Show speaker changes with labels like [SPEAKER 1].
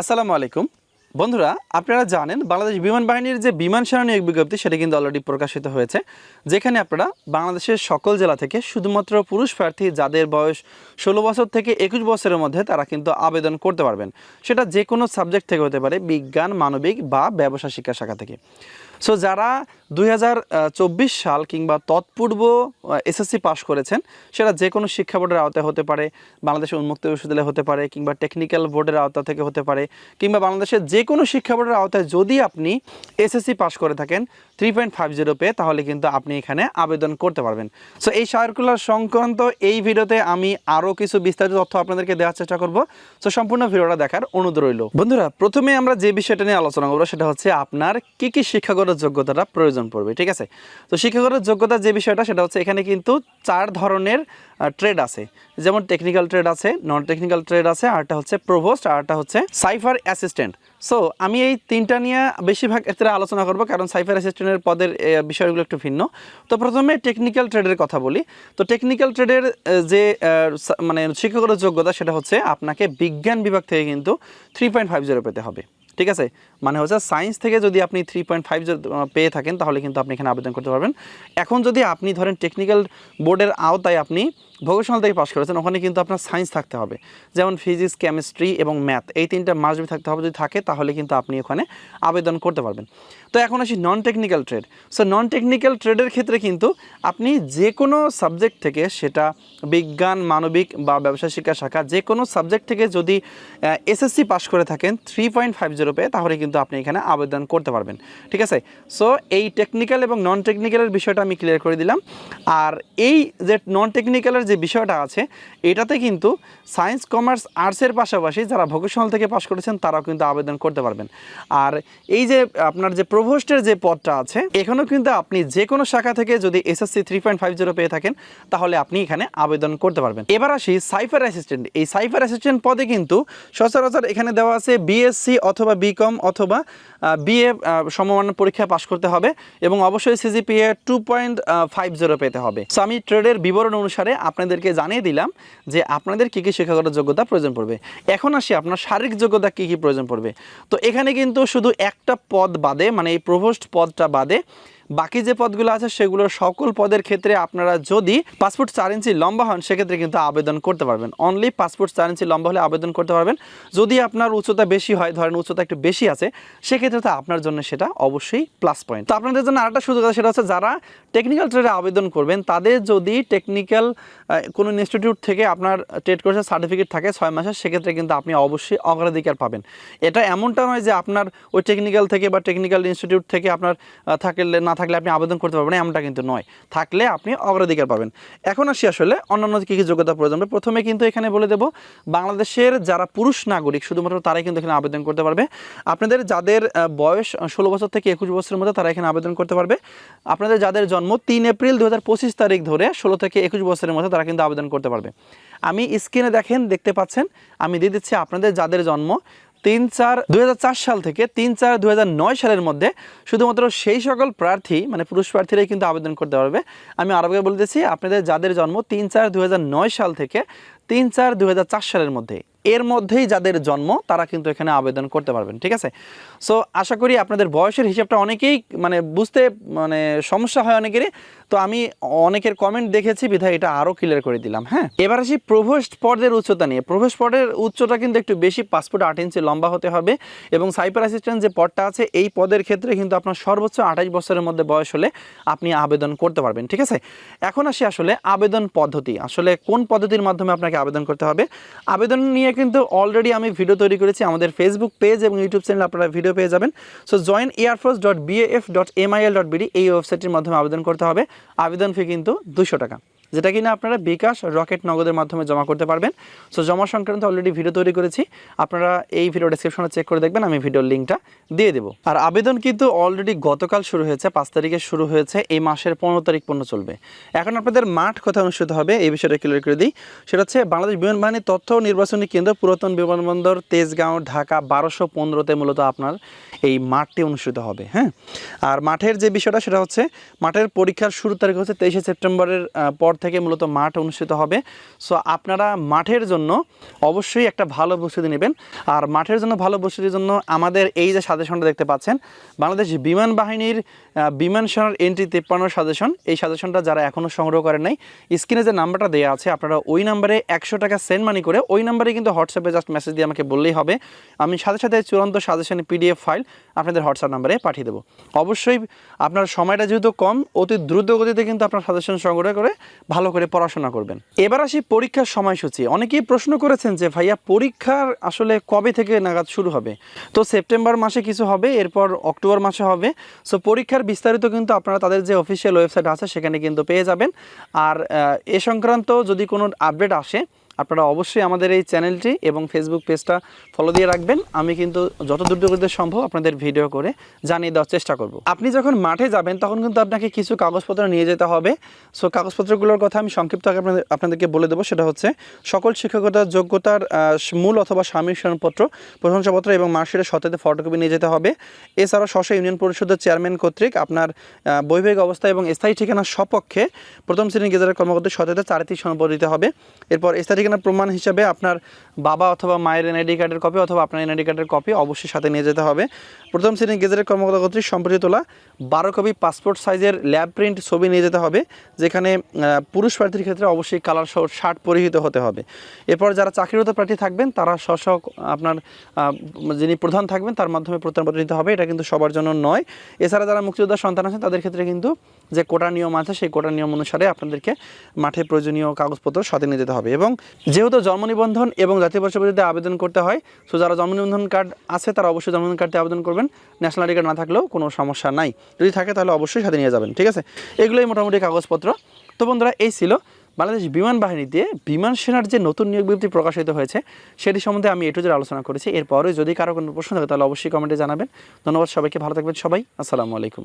[SPEAKER 1] আসসালামু আলাইকুম। বন্ধুরা, আপনারা জানেন বাংলাদেশ বিমান বাহিনীর যে বিমান সেনা নিয়োগ বিজ্ঞপ্তি সেটা কিন্তু অলরেডি প্রকাশিত হয়েছে, যেখানে আপনারা বাংলাদেশের সকল জেলা থেকে শুধুমাত্র পুরুষ প্রার্থী যাদের বয়স ষোলো বছর থেকে একুশ বছরের মধ্যে তারা কিন্তু আবেদন করতে পারবেন। সেটা যে কোনো সাবজেক্ট থেকে হতে পারে, বিজ্ঞান, মানবিক বা ব্যবসা শিক্ষা শাখা থেকে। সো যারা দু হাজার চব্বিশ সাল কিংবা তৎপূর্ব এসএসসি পাশ করেছেন, সেটা যে কোনো শিক্ষা বোর্ডের আওতায় হতে পারে, বাংলাদেশের উন্মুক্ত বিশ্ববিদ্যালয় হতে পারে, কিংবা টেকনিক্যাল বোর্ডের আওতা থেকে হতে পারে, কিংবা বাংলাদেশের যে কোনো শিক্ষা বোর্ডের আওতায় যদি আপনি এসএসসি পাশ করে থাকেন থ্রি পয়েন্ট ফাইভ জিরো পেয়ে, তাহলে কিন্তু আপনি এখানে আবেদন করতে পারবেন। সো এই সার্কুলার সংক্রান্ত এই ভিডিওতে আমি আরও কিছু বিস্তারিত তথ্য আপনাদেরকে দেওয়ার চেষ্টা করব। সো সম্পূর্ণ ভিডিওটা দেখার অনুরোধ রইল। বন্ধুরা, প্রথমে আমরা যে বিষয়টা নিয়ে আলোচনা করব, সেটা হচ্ছে আপনার কি কি শিক্ষাগত যোগ্যতাটা প্রয়োজন পড়বে, ঠিক আছে? তো শিক্ষাগত যোগ্যতা যে বিষয়টা, সেটা হচ্ছে এখানে কিন্তু চার ধরনের ট্রেড আছে। যেমন টেকনিক্যাল ট্রেড আছে নন টেকনিক্যাল ট্রেড আছে, আরটা হচ্ছে প্রভোস্ট আরটা হচ্ছে সাইফার অ্যাসিস্ট্যান্ট সো আমি এই তিনটা নিয়ে বেশিরভাগ ক্ষেত্রে আলোচনা করব, কারণ সাইফার অ্যাসিস্ট্যান্টের পদের বিষয়গুলো একটু ভিন্ন। তো প্রথমে টেকনিক্যাল ট্রেডের কথা বলি। তো টেকনিক্যাল ট্রেডের যে মানে শিক্ষাগত যোগ্যতা, সেটা হচ্ছে আপনাকে বিজ্ঞান বিভাগ থেকে কিন্তু থ্রি পেতে হবে। ঠিক আছে? মানে হচ্ছে সায়েন্স থেকে যদি আপনি থ্রি পয়েন্ট ফাইভ পেয়ে থাকেন, তাহলে কিন্তু আপনি এখানে আবেদন করতে পারবেন। এখন যদি আপনি ধরেন টেকনিক্যাল বোর্ডের আওতায় আপনি ভোকেশনাল থেকে পাশ করেছেন, ওখানে কিন্তু আপনার সায়েন্স থাকতে হবে। যেমন ফিজিক্স কেমিস্ট্রি এবং ম্যাথ এই তিনটা মাসবি থাকতে হবে, যদি থাকে, তাহলে কিন্তু আপনি ওখানে আবেদন করতে পারবেন। তো এখন আসি non technical trade so non technical ট্রেডের ক্ষেত্রে কিন্তু আপনি যে কোনো সাবজেক্ট থেকে সেটা বিজ্ঞান, মানবিক বা ব্যবসা শিক্ষা শাখা যে কোনো সাবজেক্ট থেকে যদি এসএসসি পাশ করে থাকেন থ্রি পয়েন্ট ফাইভ জিরো পেয়ে, তাহলে কিন্তু আপনি এখানে আবেদন করতে পারবেন। ঠিক আছে? সো এই টেকনিক্যাল এবং নন টেকনিক্যালের বিষয়টা আমি ক্লিয়ার করে দিলাম। আর এই যে নন টেকনিক্যালের যে বিষয়টা আছে, এটাতে কিন্তু সায়েন্স কমার্স আর্টসের পাশাপাশি যারা ভোকেশনাল থেকে পাশ করেছেন, তারাও কিন্তু আবেদন করতে পারবেন। আর এই যে আপনার যে প্রভোস্টের যে পদটা আছে, এখানেও কিন্তু আপনি যে কোনো শাখা থেকে যদি SSC three point five zero পেয়ে থাকেন, তাহলে আপনি এখানে আবেদন করতে পারবেন। এবার আসি সাইফার অ্যাসিস্ট্যান্ট এই সাইফার অ্যাসিস্ট্যান্ট পদে কিন্তু সচরাচর এখানে দেওয়া আছে বিএসসি অথবা বিকম অথবা বিএ সমমান পরীক্ষা পাশ করতে হবে এবং অবশ্যই CGPA two point five zero পেতে হবে। সো আমি ট্রেডের বিবরণ অনুসারে আপনাদেরকে জানিয়ে দিলাম যে আপনাদের কী কী শিক্ষাগত যোগ্যতা প্রয়োজন পড়বে। এখন আসি আপনার শারীরিক যোগ্যতা কী কী প্রয়োজন পড়বে। তো এখানে কিন্তু শুধু একটা পদ বাদে মানে এই প্রভোস্ট পদটা বাদে, বাকি যে পদগুলো আছে সেগুলোর সকল পদের ক্ষেত্রে আপনারা যদি পাসপোর্ট চার ইঞ্চি লম্বা হন, সেক্ষেত্রে কিন্তু আবেদন করতে পারবেন। অনলি পাসপোর্ট চার ইঞ্চি লম্বা হলে আবেদন করতে পারবেন। যদি আপনার উচ্চতা বেশি হয়, ধরেন উচ্চতা একটু বেশি আছে, সেক্ষেত্রে তো আপনার জন্য সেটা অবশ্যই প্লাস পয়েন্ট তো আপনাদের জন্য আরেকটা সুযোগ আছে, সেটা হচ্ছে যারা টেকনিক্যাল ট্রেডে আবেদন করবেন, তাদের যদি টেকনিক্যাল কোনো ইনস্টিটিউট থেকে আপনার ট্রেড কোর্সের সার্টিফিকেট থাকে ছয় মাসের, সেক্ষেত্রে কিন্তু আপনি অবশ্যই অগ্রাধিকার পাবেন। এটা এমনটা নয় যে আপনার ওই টেকনিক্যাল থেকে বা টেকনিক্যাল ইনস্টিটিউট থেকে আপনার থাকলে, না থাকলে আপনি আবেদন করতে পারবেন এমনটা কিন্তু নয়। থাকলে আপনি অগ্রাধিকার পাবেন। এখন আসি আসলে অন্যান্য কী কী যোগ্যতা প্রয়োজন। হবে। প্রথমে কিন্তু এখানে বলে দেব, বাংলাদেশের যারা পুরুষ নাগরিক, শুধুমাত্র তারাই কিন্তু এখানে আবেদন করতে পারবে। আপনাদের যাদের বয়স ষোলো বছর থেকে একুশ বছরের মধ্যে তারা এখানে আবেদন করতে পারবে। আপনাদের যাদের জন্ম তিন এপ্রিল দুহাজার পঁচিশ তারিখ ধরে ষোলো থেকে একুশ বছরের মধ্যে তারা কিন্তু আবেদন করতে পারবে। আমি স্ক্রিনে দেখেন, দেখতে পাচ্ছেন, আমি দিয়ে দিচ্ছি আপনাদের যাদের জন্ম তিন চার দু সাল থেকে তিন চার দু সালের মধ্যে শুধুমাত্র সেই সকল প্রার্থী মানে পুরুষ প্রার্থীরাই কিন্তু আবেদন করতে পারবে। আমি আরবকে বলে দিচ্ছি, আপনাদের যাদের জন্ম তিন চার দু সাল থেকে তিন চার দুই সালের মধ্যে। এর মধ্যেই যাদের জন্ম, তারা কিন্তু এখানে আবেদন করতে পারবেন, ঠিক আছে? সো আশা করি আপনাদের বয়সের হিসাবটা অনেকেই মানে বুঝতে মানে সমস্যা হয় অনেকেরই। তো আমি অনেকের কমেন্ট দেখেছি, বিধায় এটা আরও ক্লিয়ার করে দিলাম হ্যাঁ? এবার আসি প্রভোস্ট পদের উচ্চতা নিয়ে। প্রভোস্ট পদের উচ্চতা কিন্তু একটু বেশি পাসপোর্ট আট ইঞ্চি লম্বা হতে হবে এবং সাইপার অ্যাসিস্ট্যান্ট যে পদটা আছে, এই পদের ক্ষেত্রে কিন্তু আপনার সর্বোচ্চ আঠাশ বছরের মধ্যে বয়স হলে আপনি আবেদন করতে পারবেন, ঠিক আছে? এখন আসি আসলে আবেদন পদ্ধতি। আসলে কোন পদ্ধতির মাধ্যমে আপনাকে আবেদন করতে হবে। আবেদন নিয়ে কিন্তু অলরেডি আমি ভিডিও তৈরি করেছি আমাদের ফেসবুক পেজ এবং ইউটিউব চ্যানেল আপনারা ভিডিও পেয়ে যাবেন। So join air force dot BF dot MIL dot BD এই ওয়েবসাইটের মাধ্যমে আবেদন করতে হবে। আবেদন ফি কিন্তু দুশো টাকা। যেটা কিনা আপনারা বিকাশ রকেট নগদের মাধ্যমে জমা করতে পারবেন। সো জমা সংক্রান্ত অলরেডি ভিডিও তৈরি করেছি। আপনারা এই ভিডিও ডেসক্রিপশনে চেক করে দেখবেন, আমি ভিডিওর লিঙ্কটা দিয়ে দেবো। আর আবেদন কিন্তু অলরেডি গতকাল শুরু হয়েছে, পাঁচ তারিখে শুরু হয়েছে, এই মাসের পনেরো তারিখ পর্যন্ত চলবে। এখন আপনাদের মাঠ কোথায় অনুষ্ঠিত হবে, এই বিষয়টা ক্লিয়ার করে দিই। সেটা হচ্ছে বাংলাদেশ বিমান বাহিনীর তথ্য নির্বাচনী কেন্দ্র পুরাতন বিমানবন্দর, তেজগাঁও, ঢাকা, বারোশো পনেরোতে মূলত আপনার এই মাঠটি অনুষ্ঠিত হবে হ্যাঁ? আর মাঠের যে বিষয়টা, সেটা হচ্ছে মাঠের পরীক্ষার শুরু তারিখ হচ্ছে তেইশে সেপ্টেম্বরের পর থেকে মূলত মাঠ অনুষ্ঠিত হবে। সো আপনারা মাঠের জন্য অবশ্যই একটা ভালো প্রস্তুতি নেবেন। আর মাঠের জন্য ভালো প্রস্তুতির জন্য আমাদের এই যে সাজেশনটা দেখতে পাচ্ছেন, বাংলাদেশ বিমান বাহিনীর বিমান সেনার এন্ট্রি তেপ্পান্ন সাজেশন এই সাজেশনটা যারা এখনও সংগ্রহ করেন নাই স্ক্রিনে যে নাম্বারটা দেওয়া আছে, আপনারা ওই নাম্বারে একশো টাকা সেন্ড মানি করে ওই নাম্বারে কিন্তু হোয়াটসঅ্যাপে জাস্ট মেসেজ দিয়ে আমাকে বললেই হবে। আমি সাথে সাথে চূড়ান্ত সাজেশন পিডিএফ ফাইল আপনাদের হোয়াটসঅ্যাপ নাম্বারে পাঠিয়ে দেবো। অবশ্যই আপনার সময়টা যেহেতু কম, অতি দ্রুত গতিতে কিন্তু আপনার সাজেশন সংগ্রহ করে ভালো করে পড়াশোনা করবেন। এবার আসি পরীক্ষার সময়সূচি। অনেকেই প্রশ্ন করেছেন যে, ভাইয়া, পরীক্ষার আসলে কবে থেকে নাগাদ শুরু হবে? তো সেপ্টেম্বর মাসে কিছু হবে, এরপর অক্টোবর মাসে হবে। সো পরীক্ষার বিস্তারিত কিন্তু আপনারা তাদের যে অফিসিয়াল ওয়েবসাইট আছে, সেখানে কিন্তু পেয়ে যাবেন। আর এ সংক্রান্ত যদি কোনো আপডেট আসে আপনারা অবশ্যই আমাদের এই চ্যানেলটি এবং ফেসবুক পেজটা ফলো দিয়ে রাখবেন। আমি কিন্তু যত দূর দূরতে সম্ভব আপনাদের ভিডিও করে জানিয়ে দেওয়ার চেষ্টা করব। আপনি যখন মাঠে যাবেন, তখন কিন্তু আপনাকে কিছু কাগজপত্র নিয়ে যেতে হবে। সো কাগজপত্রগুলোর কথা আমি সংক্ষিপ্ত আপনাদের, আপনাদেরকে বলে দেবো। সেটা হচ্ছে সকল শিক্ষকতার যোগ্যতার মূল অথবা সাময়িক শরণপত্র প্রশংসাপত্র এবং মার্কশিটের সতেতে ফটোকপি নিয়ে যেতে হবে। এছাড়াও শশা ইউনিয়ন পরিষদের চেয়ারম্যান কর্তৃক আপনার বৈবাহিক অবস্থা এবং স্থায়ী ঠিকানার সপক্ষে প্রথম শ্রেণির গেজারের কর্মকর্তার সতেতে চারিত্রিক সনদ দিতে হবে। এরপর স্থায়ী ঠিকানার প্রমাণ হিসাবে আপনার বাবা অথবা মায়ের এনআইডি কার্ডের কপি অথবা আপনার এনআইডি কার্ডের কপি অবশ্যই সাথে নিয়ে যেতে হবে। প্রথম শ্রেণির গেজারের কর্মকর্তা কর্তৃক সম্প্রতি তোলা বারো কপি পাসপোর্ট সাইজের ল্যাব প্রিন্ট ছবি নিয়ে যেতে হবে, যেখানে পুরুষ প্রার্থীর ক্ষেত্রে অবশ্যই কালার সহ শার্ট পরিহিত হতে হবে। এরপর যারা চাকরিরত প্রার্থী থাকবেন, তারা স্ব আপনার যিনি প্রধান থাকবেন, তার মাধ্যমে প্রত্যয়নপত্র নিতে হবে। এটা কিন্তু সবার জন্য নয়। এছাড়া যারা মুক্তিযোদ্ধার সন্তান আছেন, তাদের ক্ষেত্রে কিন্তু যে কোটা নিয়ম আছে, সেই কোটা নিয়ম অনুসারে আপনাদেরকে মাঠে প্রয়োজনীয় কাগজপত্র সাথে নিয়ে যেতে হবে। এবং যেহেতু জন্ম নিবন্ধন এবং জাতীয় বর্ষপতিতে আবেদন করতে হয় সো যারা জন্ম নিবন্ধন কার্ড আছে, তারা অবশ্যই জন্ম কার্ডে আবেদন করবেন। ন্যাশনাল আইডি কার্ড না থাকলেও কোনো সমস্যা নাই। যদি থাকে, তাহলে অবশ্যই সাথে নিয়ে যাবেন, ঠিক আছে? এগুলোই মোটামুটি কাগজপত্র। তো বন্ধুরা, এই ছিল বাংলাদেশ বিমান বাহিনীতে বিমান সেনার যে নতুন নিয়োগ বিজ্ঞপ্তি প্রকাশিত হয়েছে, সেটি সম্বন্ধে আমি এটু আলোচনা করেছি। এরপরে যদি কারও কোনো প্রশ্ন থাকে, তাহলে অবশ্যই কমেন্টে জানাবেন। ধন্যবাদ সবাইকে, ভালো থাকবেন সবাই। আসসালামু আলাইকুম।